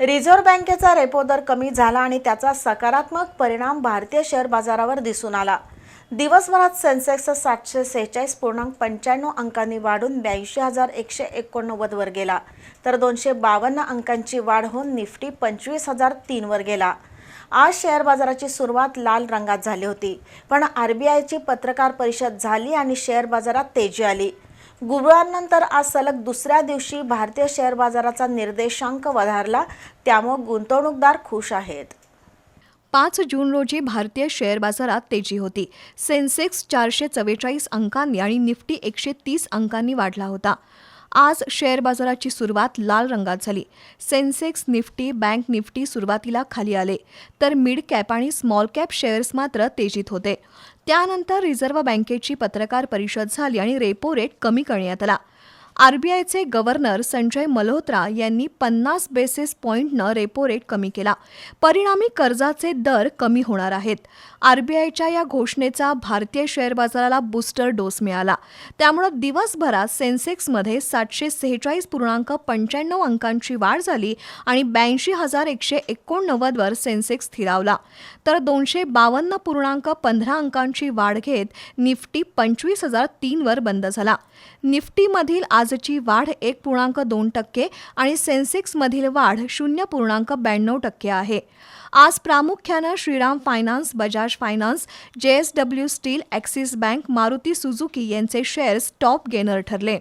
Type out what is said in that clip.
Reserve बँकेचा repo दर कमी झाला आणि त्याचा सकारात्मक परिणाम भारतीय शेअर बाजारावर दिसून आला. दिवसभरात सेन्सेक्स सातशे सेहेचाळीस पूर्णांक पंच्याण्णव अंकांनी वाढून ब्याऐंशी हजार एकशे एकोणनव्वदवर गेला तर दोनशे बावन्न अंकांची वाढ होऊन निफ्टी पंचवीस हजार तीनवर गेला. आज शेअर बाजाराची सुरुवात लाल रंगात झाली होती पण आर बी आयची पत्रकार परिषद झाली आणि शेअर बाजारात तेजी आली. गुरुवारनंतर आज सलग दुसऱ्या दिवशी भारतीय शेअर बाजाराचा निर्देशांक वधारला. त्यामुळे गुंतवणूकदार खुश आहेत. पाच जून रोजी भारतीय शेअर बाजारात तेजी होती. सेन्सेक्स चारशे चव्वेचाळीस अंकांनी आणि निफ्टी एकशे तीस अंकांनी वाढला होता. आज शेअर बाजाराची सुरुवात लाल रंगात झाली. सेन्सेक्स निफ्टी बँक निफ्टी सुरुवातीला खाली आले तर मिड कॅप आणि स्मॉल कॅप शेअर्स मात्र तेजीत होते. त्यानंतर रिझर्व्ह बँकेची पत्रकार परिषद झाली आणि रेपो रेट कमी करण्यात आला. आरबीआयचे गव्हर्नर संजय मल्होत्रा यांनी पन्नास बेसिस पॉईंटनं रेपो रेट कमी केला. परिणामी कर्जाचे दर कमी होणार आहेत. आरबीआयच्या या घोषणेचा भारतीय शेअर बाजाराला बूस्टर डोस मिळाला. त्यामुळं दिवसभरात सेन्सेक्समध्ये सातशे सेहेचाळीस पूर्णांक पंच्याण्णव अंकांची वाढ झाली आणि ब्याऐंशी हजार एकशे एकोणनव्वदवर सेन्सेक्स स्थिरावला. तर दोनशे बावन्न पूर्णांक पंधरा अंकांची वाढ घेत निफ्टी पंचवीस हजार तीनवर बंद झाला. निफ्टीमधील आज आजची वाढ एक पूर्णांक दोन टक्के आणि सेन्सेक्समधील वाढ शून्य पूर्णांक ब्याण्णव टक्के आहे. आज प्रामुख्यानं Shriram finance Bajaj finance J S W steel Axis bank Maruti Suzuki यांचे शेअर्स टॉप गेनर ठरले.